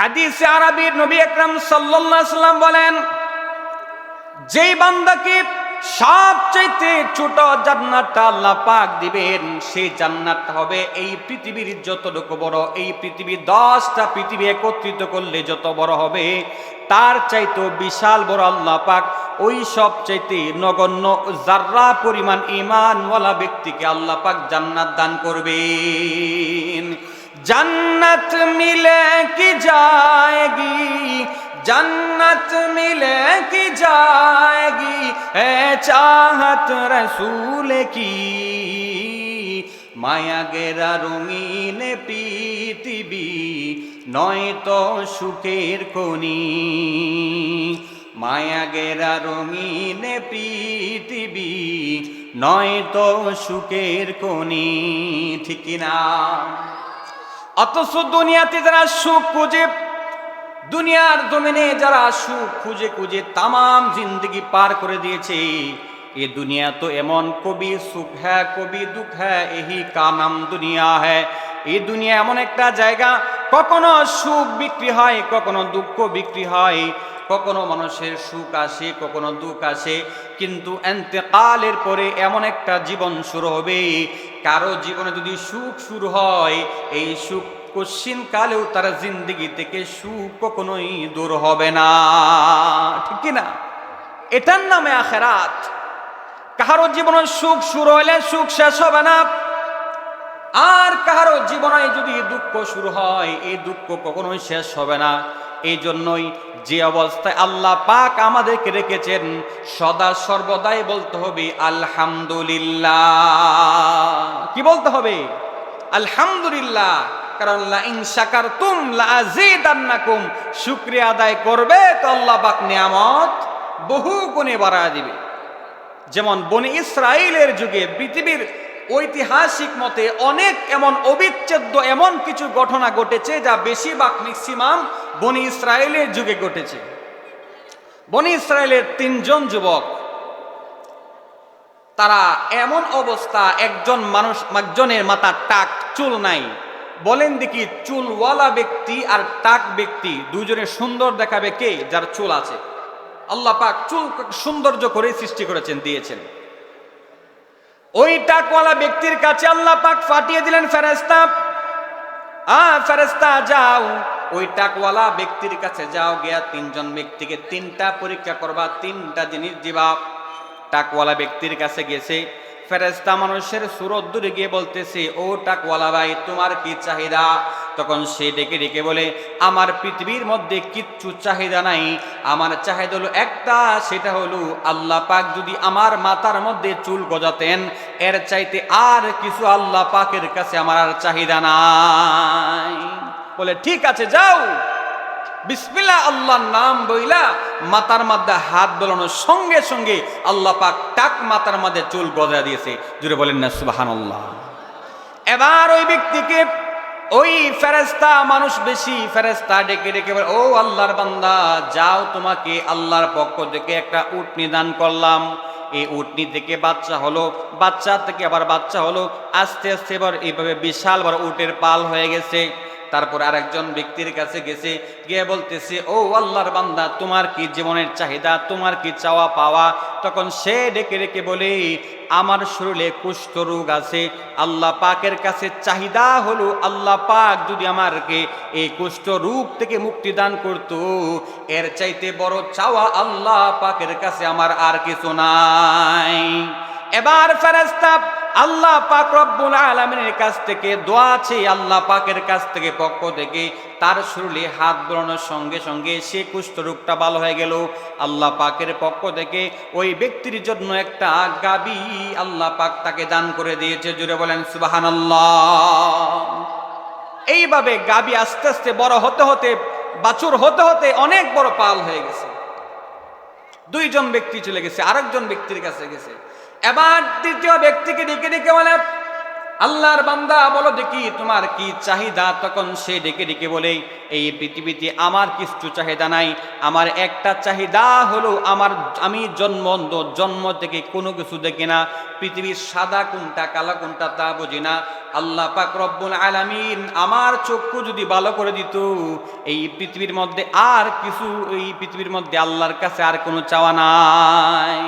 হাদিসে আরবির নবী আকরাম সাল্লাম বলেন, যেই বান্দাকে সবচাইতে ছোট জান্নাতটা আল্লাহ পাক দিবেন, সেই জান্নাতটা হবে এই পৃথিবীর যতটুকু বড়, এই পৃথিবীর দশটা পৃথিবী একত্রিত করলে যত বড় হবে, তার চাইতো বিশাল বড় আল্লাহ পাক ওই সব চাইতে নগণ্য জাররা পরিমাণ ইমানওয়ালা ব্যক্তিকে আল্লাহ পাক জান্নাত দান করবেন। जन्नत मिले कि जाएगी जन्नत मिले कि जाएगी है चाहत रसूल की মায়া গেরা রঙিন পৃথিবী নয় তো সুখের খনি মায়া গেরা রঙিন পৃথিবী নয় তো সুখের খনি ঠিক না অথচ দুনিয়াতে যারা সুখ খুঁজে, দুনিয়ার জমিনে যারা সুখ খুঁজে খুঁজে তামাম জিন্দগি পার করে দিয়েছে। এ দুনিয়া তো এমন কবি, সুখ হ্যাঁ কবি দুঃখ হ্যাঁ এহি কানাম দুনিয়া হ্যাঁ। এই দুনিয়া এমন একটা জায়গা, কখনো সুখ বিক্রি হয়, কখনো দুঃখ বিক্রি হয়। কখনো মানুষের সুখ আসে, কখনো দুঃখ আসে, কিন্তু এন্তেকালের পরে এমন একটা জীবন শুরু হবে। কারও জীবনে যদি সুখ শুরু হয়, এই সুখ কশ্চিন কালেও তার জিন্দগি থেকে সুখ কখনোই দূর হবে না। ঠিক না এটার নামে আখেরাত। কাহারো জীবনে সুখ শুরু হলে সুখ শেষ হবে না। আর কাহারো জীবনে যদি দুঃখ শুরু হয়, এই দুঃখ কখনোই শেষ হবে না। এই জন্যই যে অবস্থায় আল্লাহ পাক আমাদেরকে রেখেছেন, সদা সর্বদাই বলতে হবে, আলহামদুলিল্লাহ। কি বলতে হবে? আলহামদুলিল্লাহ। কারণ লা ইন শাকারতুম লা আযীদান্নাকুম শুকরিয়া আদায় করবে তো আল্লাহ পাক নিয়ামত বহু গুণে বাড়ায় দিবে। যেমন, বনি ইসরায়েলের যুগে পৃথিবীর ঐতিহাসিক মতে অনেক এমন অবিচ্ছেদ্য এমন কিছু ঘটনা ঘটেছে যা বেশিরভাগ ম্যাক্সিমাম বনি ইসরায়েলের যুগে ঘটেছে। বনি ইসরায়েলের তিনজন যুবক, তারা এমন অবস্থা, একজন মানুষ, একজনের মাথার টাক, চুল নাই। বলেন দেখি চুলওয়ালা ব্যক্তি আর টাক ব্যক্তি দুজনের সুন্দর দেখাবে কে? যার চুল আছে। আল্লাহ পাক চুল সৌন্দর্য করে সৃষ্টি করেছেন, দিয়েছেন। ওই টাকওয়ালা ব্যক্তির কাছে আল্লাহ পাক ফাটিয়ে দিলেন ফেরেস্তা আ ফেরেস্তা যাও। ওই টাকওয়ালা ব্যক্তির কাছে যাও গিয়া তিনজন ব্যক্তিকে তিনটা পরীক্ষা করবা, তিনটা জিনিস দিবা। টাকওয়ালা ব্যক্তির কাছে গেছে ফেরেস্তা মানুষের সুরত দূরে গিয়ে বলতেছে, ও টাকওয়ালা ভাই, তোমার কি চাহিদা? তখন সে ডেকে ডেকে বলে, আমার পৃথিবীর মধ্যে কিচ্ছু চাহিদা নাই। আমার চাহিদা হলো একটা, সেটা হলো আল্লাহ পাক যদি আমার মাথার মধ্যে চুল গজাতেন, এর চাইতে আর কিছু আল্লাহ পাকের কাছে আমার আর চাহিদা নাই। বলে ঠিক আছে যাও। বিসমিল্লা আল্লাহর নাম বইলা মাতার মধ্যে হাত বোলানোর সঙ্গে সঙ্গে আল্লাহ পাক টাক মাতার মধ্যে চুল গজা দিয়েছে। জুড়ে বলেন না সুবাহান আল্লাহ এবার ওই ব্যক্তিকে ওই ফেরেস্তা মানুষ বেশি ফেরেস্তা ডেকে ডেকে বলে, ও আল্লাহর বান্দা যাও তোমাকে আল্লাহর পক্ষ থেকে একটা উটনি দান করলাম। এই উটনি থেকে বাচ্চা হলো বাচ্চা থেকে আবার বাচ্চা হলো আস্তে আস্তে এবার এইভাবে বিশাল বড় উটের পাল হয়ে গেছে। তারপর আরেকজন ব্যক্তির কাছে গেছে, গিয়ে বলতেছে, ও আল্লাহর বান্দা, তোমার কি জীবনের চাহিদা, তোমার কি চাওয়া পাওয়া? তখন সে ডেকে ডেকে বলে, আমার শরীরে কুষ্ঠ রোগ আছে, আল্লাহ পাকের কাছে চাহিদা হলো, আল্লাহ পাক যদি আমারকে এই কুষ্ঠ রূপ থেকে মুক্তি দান করতো, এর চাইতে বড় চাওয়া আল্লাহ পাকের কাছে আমার আর কিছু নাই। এবার ফেরেস্তা আল্লাহ পাক রব্বুল আলমিনের কাছ থেকে দোয়া আছে আল্লাহ পাকের কাছ থেকে পক্ষ থেকে তার শরীরে হাত বোলানোর সঙ্গে সঙ্গে সে কুষ্ঠ রোগটা ভালো হয়ে গেল। আল্লাহ পাকের পক্ষ থেকে ওই ব্যক্তির জন্য একটা গাবি আল্লাহ পাক তাকে দান করে দিয়েছে। জুড়ে বলেন সুবাহান এইভাবে গাবি আস্তে আস্তে বড় হতে হতে, বাছুর হতে হতে অনেক বড় পাল হয়ে গেছে। দুইজন ব্যক্তি চলে গেছে, আরেকজন ব্যক্তির কাছে গেছে। এবার তৃতীয় ব্যক্তিকে ডেকে ডেকে বলে, আল্লাহর বান্দা, বলো দেখি তোমার কি চাহিদা? তখন সে ডেকে ডেকে বলে, এই পৃথিবীতে আমার কিছু চাহিদা নাই। আমার একটা চাহিদা হলো আমার, আমি জন্ম জন্ম থেকে কোনো কিছু দেখি না। পৃথিবীর সাদা কোনটা, কালা কোনটা তা বুঝি না। আল্লাহ পাক রব্বুল আলামিন আমার চক্ষু যদি ভালো করে দিত, এই পৃথিবীর মধ্যে আর কিছু, এই পৃথিবীর মধ্যে আল্লাহর কাছে আর কোনো চাওয়া নাই।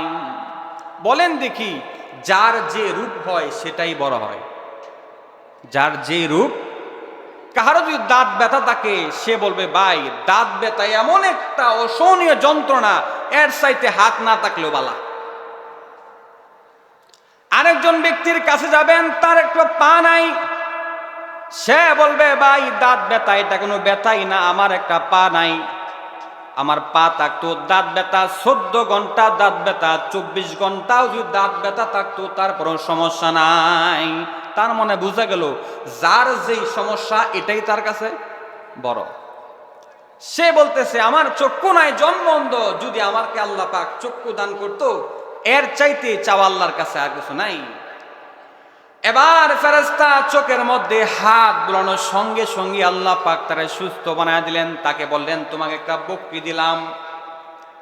বলেন দেখি, যার যে রূপ হয় সেটাই বড় হয়। যার যে রূপ কাহারও যদি দাঁত ব্যথা থাকে, সে বলবে, ভাই, দাঁত ব্যথা এমন একটা অসহনীয় যন্ত্রণা, এর সাইতে হাত না থাকলেও বালা। আরেকজন ব্যক্তির কাছে যাবেন, তার একটু পা নাই। সে বলবে, ভাই, দাঁত ব্যথা, এটা কোনো ব্যথাই না, আমার একটা পা নাই। আমার পা থাকতো দাঁত ব্যথা, চোদ্দ ঘণ্টা দাঁত ব্যথা, চব্বিশ ঘন্টাও যদি দাঁত ব্যথা থাকতো তারপরও সমস্যা নাই। তার মনে বুঝা গেল, যার যেই সমস্যা, এটাই তার কাছে বড়। সে বলতেছে, আমার চক্ষু নাই জন্মন্ধ যদি আমাকে আল্লাহ পাক চক্ষু দান করতো, এর চাইতে চাওয়া আল্লাহর কাছে আর কিছু নাই। এবার ফেরেস্তা চোখের মধ্যে হাত বুলানোর সঙ্গে সঙ্গে আল্লাহ পাক তারা সুস্থ বানায় দিলেন। তাকে বললেন, তোমাকে একটা বকরি দিলাম।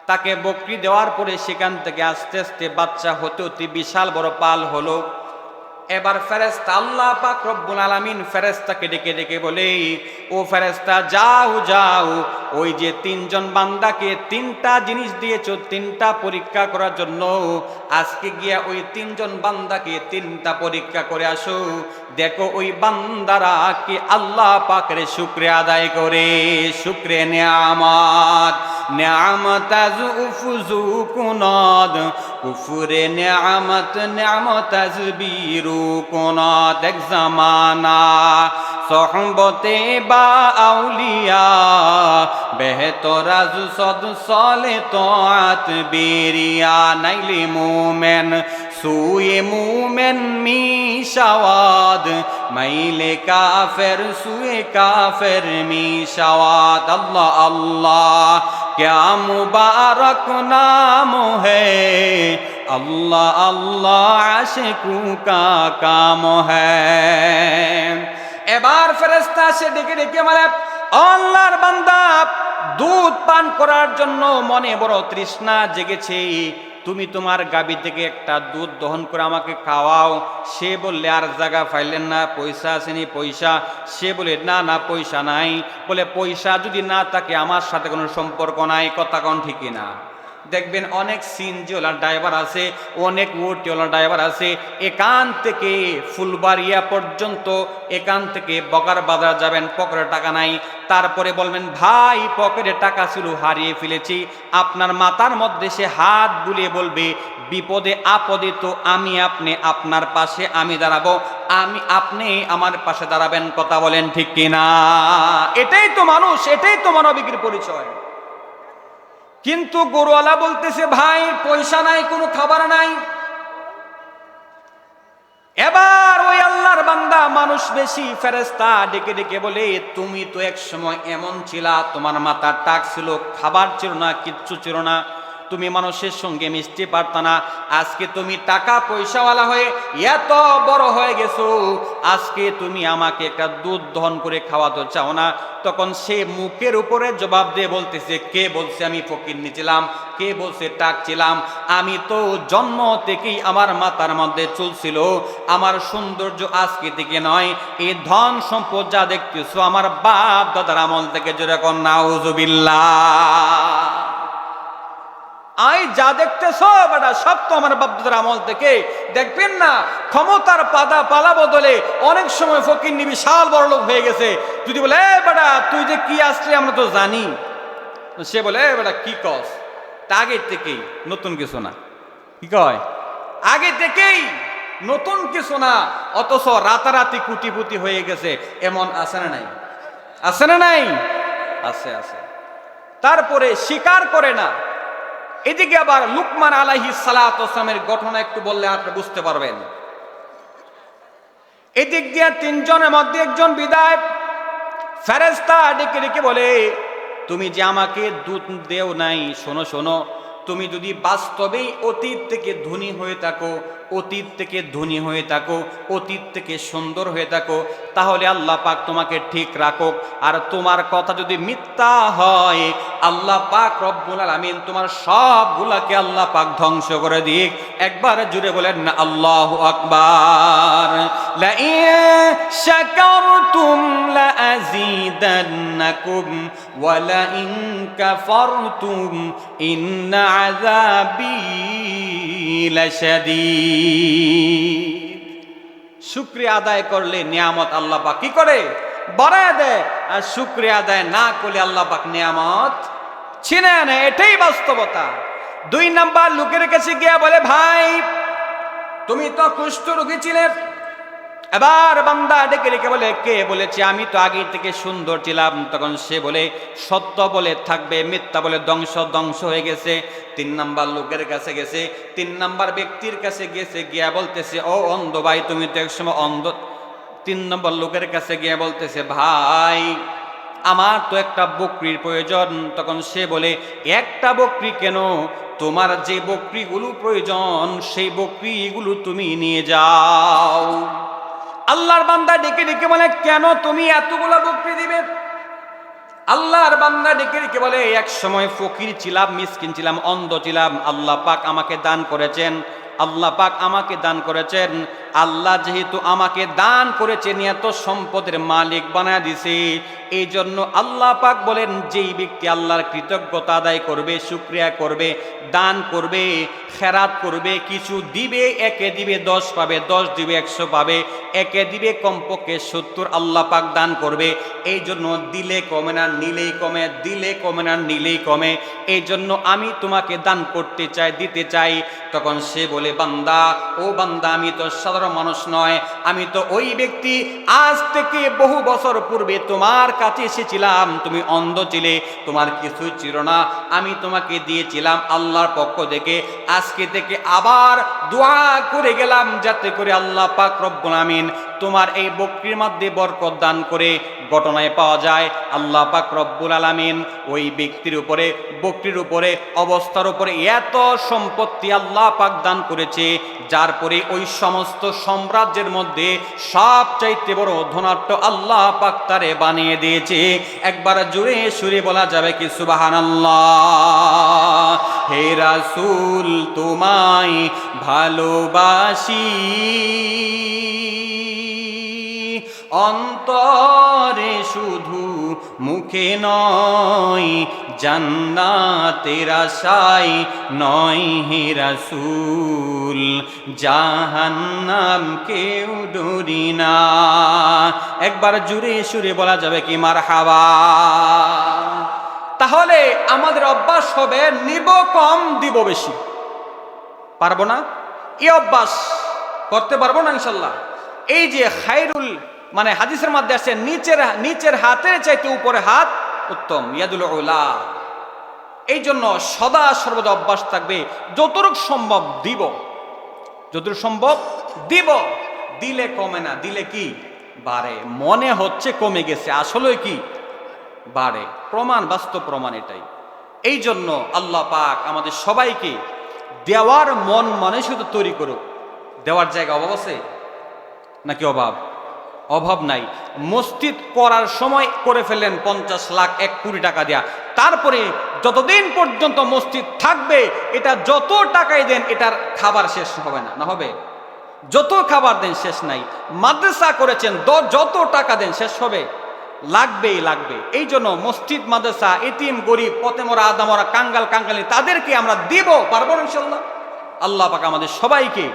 তাকে বকরি দেওয়ার পরে সেখান থেকে আস্তে আস্তে বাচ্চা হতে হতে বিশাল বড় পাল হলো। এবার ফেরেস্তা আল্লাহ পাক রব্বুল আলামিন ফেরেস্তাকে ডেকে ডেকে বলে, ও ফেরেস্তা যাও যাও। ওই যে তিনজন বান্দাকে তিনটা জিনিস দিয়েছ, তিনটা পরীক্ষা করার জন্য। আজকে গিয়া ওই তিনজন বান্দাকে তিনটা পরীক্ষা করে আসো। দেখো ওই বান্দারা কি আল্লাহ পাকের শুক্রে আদায় করে। শুক্রে নেয়ামাত। নেয়ামত কুনদ কুফুরে নেয়ামত নেয়ামত বীরু কুনদ এক জামানা। সহবতে বা আউলিয়া। বেহতরাজ সদ সলে তোয়াত বেরিয়া নাইলে মোমেন, সুয়ে মোমেন মিশাওয়াদ। মাইলে কাফের, সুয়ে কাফের মিশাওয়াদ। আল্লাহ আল্লাহ, ক্যা মুবারক নাম হে? আল্লাহ আল্লাহ, আশিকু কা কাম হে? এবার ফেরস্তা সে ডেকে ডেকে মানে আল্লাহর বান্দা দুধ পান করার জন্য মনে বড় তৃষ্ণা জেগেছে। তুমি তোমার গাবি থেকে একটা দুধ দহন করে আমাকে খাওয়াও। সে বললে, আর জায়গা ফাইলেন না, পয়সা আসেনি, পয়সা। সে বলে, না না, পয়সা নাই। বলে, পয়সা যদি না থাকে, আমার সাথে কোনো সম্পর্ক নাই। কথা কোন ঠিকই না দেখবেন অনেক সিনজিওয়ালা ড্রাইভার আছে, অনেক ওটিওয়ালা ড্রাইভার আছে। এখান থেকে ফুলবাড়িয়া পর্যন্ত, এখান থেকে বকার বাজার যাবেন, পকেটে টাকা নাই। তারপরে বলবেন, ভাই, পকেটে টাকা ছিল, হারিয়ে ফেলেছি। আপনার মাথার মধ্যে সে হাত বুলিয়ে বলবে, বিপদে আপদে তো আমি আপনি আপনার পাশে আমি দাঁড়াবো। আমি আপনি আমার পাশে দাঁড়াবেন। কথা বলেন ঠিক কিনা? এটাই তো মানুষ, এটাই তো মানবিকের পরিচয়। কিন্তু গরুওয়ালা বলতেছে, ভাই, পয়সা নাই, কোনো খাবার নাই। এবার ওই আল্লাহর বান্দা মানুষ বেশি ফেরেস্তা ডেকে ডেকে বলে, তুমি তো এক সময় এমন ছিলা, তোমার মাথার টাক ছিল, খাবার ছিল না, কিচ্ছু ছিল না। তুমি মানুষের সঙ্গে মিশতে পারত না। আজকে তুমি টাকা পয়সাওয়ালা হয়ে এত বড় হয়ে গেছো। আজকে তুমি আমাকে একটা দুধ দহন করে খাওয়াতে চাও না। তখন সে মুখের উপরে জবাব দিয়ে বলতেছে, কে বলছে আমি ফকির নিছিলাম কে বলছে টাক ছিলাম? আমি তো জন্ম থেকেই আমার মাথার মধ্যে চলছিল আমার সৌন্দর্য আজকে থেকে নয়। এই ধন সম্পদ যা দেখতেছো, আমার বাপ দাদার আমল থেকে যেরকম নাউজুবিল্লাহ। আই যা দেখতেছ বেটা সব তো আমার বাপদাদার আমল থেকে। দেখবেন না, ক্ষমতার পাদা পালা বদলে অনেক সময় ফকির নিবি বিশাল বড় লোক হয়ে গেছে। যদি বলে, এ বেটা, তুই যে কি আসলে আমরা তো জানি। সে বলে, এ বেটা, কি কস? তা আগের থেকেই, নতুন কিছু না। কি কয়? আগে থেকেই, নতুন কিছু না, অথচ রাতারাতি কুটিপুটি হয়ে গেছে। এমন আছে না নাই? আছে না নাই? আছে আছে। তারপরে স্বীকার করে না। এদিকে আবার লুকমান আলাহি সালামের ঘটনা একটু বললে আপনি বুঝতে পারবেন। এদিক দিয়ে তিনজনের মধ্যে একজন বিদায় ফেরেস্তা ডেকে ডেকে বলে, তুমি যে আমাকে দুধ দেও নাই, শোনো শোনো তুমি যদি বাস্তবেই অতীত থেকে ধনী হয়ে থাকো, অতীত থেকে ধনী হয়ে থাকো, অতীত থেকে সুন্দর হয়ে থাকো, তাহলে আল্লাহ পাক তোমাকে ঠিক রাখুক। আর তোমার কথা যদি মিথ্যা হয়, আল্লাহ পাক রব্বুল আলামিন তোমার সবগুলাকে আল্লাহ পাক ধ্বংস করে দিক। একবার জুড়ে বলেন না আল্লাহ আকবার। আযীদান্নাকুম ওয়া লা ইন কাফারতুম ইন্না আযাবি লাশাদীদ শুক্রিয়া আদায় করলে নিয়ামত আল্লাহ পাক কি করে? বাড়ায় দেয়। আর শুক্রিয়া আদায় না করলে আল্লাহ পাক নিয়ামত ছিনে আনে। এটাই বাস্তবতা। দুই নাম্বার, লোকের কাছে গিয়া বলে, ভাই, তুমি তো কুষ্ঠ রোগী ছিলে। এবার বান্দা ডেকে ডেকে বলে, কে বলেছে? আমি তো আগে থেকে সুন্দর ছিলাম। তখন সে বলে, সত্য বলে থাকবে, মিথ্যা বলে ধ্বংস ধ্বংস হয়ে গেছে। তিন নাম্বার লোকের কাছে গেছে, তিন নাম্বার ব্যক্তির কাছে গেছে, গিয়া বলতেছে, ও অন্ধ ভাই, তুমি তো একসময় অন্ধ। তিন নম্বর লোকের কাছে গিয়ে বলতেছে, ভাই, আমার তো একটা বকরির প্রয়োজন। তখন সে বলে, একটা বকরি কেন? তোমার যে বকরিগুলো প্রয়োজন, সেই বকরিগুলো তুমি নিয়ে যাও। আল্লাহর বান্দা ডেকে ডেকে বলে, কেন তুমি এতগুলো বকরি দিবে? আল্লাহর বান্দা ডেকে ডেকে বলে, এক সময় ফকির ছিলাম, মিসকিন ছিলাম, অন্ধ ছিলাম, আল্লাহ পাক আমাকে দান করেছেন। আল্লাহ পাক আমাকে দান করেছেন। আল্লাহ যেহেতু আমাকে দান করেছেন, এত সম্পদের মালিক বানায় দিছে। এই জন্য আল্লাহ পাক বলেন, যেই ব্যক্তি আল্লাহর কৃতজ্ঞতা আদায় করবে, শুক্রিয়া করবে, দান করবে, খেরাত করবে, কিছু দিবে, একে দিবে দশ পাবে, দশ দিবে একশো পাবে, একে দিবে কমপক্ষে সত্তর আল্লাহ পাক দান করবে। এই জন্য দিলে কমে না, নিলেই কমে, দিলে কমে না, নিলেই কমে। এই জন্য আমি তোমাকে দান করতে চাই, দিতে চাই। তখন সে বলে বান্দা, ও বান্দা, আমি তো সাধারণ মানুষ নয়, আমি তো ওই ব্যক্তি। আজ থেকে বহু বছর পূর্বে তোমার কাছে এসেছিলাম, তুমি অন্ধ ছিলে, তোমার কিছু ছিল না, আমি তোমাকে দিয়েছিলাম আল্লাহর পক্ষ থেকে। আজকে থেকে আবার দোয়া করে গেলাম, যাতে করে আল্লাহ পাক রব্বুল আমিন তোমার এই বকরির মধ্যে বরকত দান করে ঘটনায় পাওয়া যায়। আল্লাহ পাক রব্বুল আলামিন ওই ব্যক্তির উপরে, বকরির উপরে, অবস্থার উপরে এত সম্পত্তি আল্লাহ পাক দান করেছে, যার পরে ওই সমস্ত সাম্রাজ্যের মধ্যে সবচাইতে বড় ধনাট্য আল্লাহ পাক তারে বানিয়ে দিয়েছে। একবার জুড়ে সুরে বলা যাবে কি সুবাহান আল্লাহ হে রাসূল তোমায় ভালোবাসি। অন্তরে শুধু মুখে নয়, জান্নাতের আশায় নয় হে রাসূল, জাহান্নাম কেউ ডরি না। একবার জুড়ে সুরে বলা যাবে কি মার হাওয়া তাহলে আমাদের অভ্যাস হবে নিব কম, দিব বেশি। পারব না? এ অভ্যাস করতে পারব না, ইনশাল্লাহ। এই যে খাইরুল মানে হাদিসের মধ্যে আসছে, নিচের নিচের হাতের চাইতে উপরে হাত উত্তম, ইয়াদুল ওলা এই জন্য সদা সর্বদা অভ্যাস থাকবে, যতটুক সম্ভব দিব। যতটুক সম্ভব দিব। দিলে কমে না, দিলে কি? বাড়ে। মনে হচ্ছে কমে গেছে আসলে কি? বাড়ে। প্রমাণ, বাস্তব প্রমাণ এটাই। এই জন্য আল্লাহ পাক আমাদের সবাইকে দেওয়ার মন মানে শুধু তৈরি করুক। দেওয়ার জায়গা অভাব আছে? নাকি অভাব? অভাব নাই। মসজিদ করার সময় করে ফেললেন পঞ্চাশ লাখ, এক কোটি টাকা দেয়া। তারপরে যতদিন পর্যন্ত মসজিদ থাকবে, এটা যত টাকাই দেন, এটার খাবার শেষ হবে না। না হবে? যত খাবার দেন, শেষ নাই। মাদ্রাসা করেছেন যত টাকা দেন, শেষ হবে? লাগবেই লাগবে। এই জন্য মসজিদ, মাদ্রাসা, এতিম, গরিব পতেমরা আদামরা কাঙ্গাল, কাঙ্গালি, তাদেরকে আমরা দিব, পারব ইনশাল্লাহ আল্লাহ পাক আমাদের সবাইকে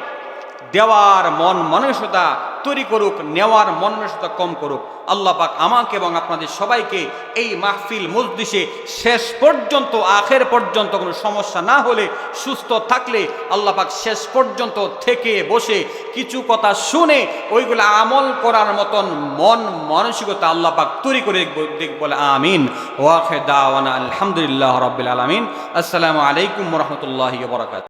দেওয়ার মন মানসিকতা তৈরি করুক, নেওয়ার মন কম করুক। আল্লাহ পাক আমাকে এবং আপনাদের সবাইকে এই মাহফিল মজলিসে শেষ পর্যন্ত, আখের পর্যন্ত কোনো সমস্যা না হলে সুস্থ থাকলে আল্লাহ পাক শেষ পর্যন্ত থেকে বসে কিছু কথা শুনে ওইগুলো আমল করার মতন মন মানসিকতা আল্লাহ পাক তৈরি করে দেখ বলে আমিন। ওয়াখে দাওয়ানা আলহামদুলিল্লাহ রবিল আলমিন। আসসালামু আলাইকুম রহমতুল্লাহ বরাকাত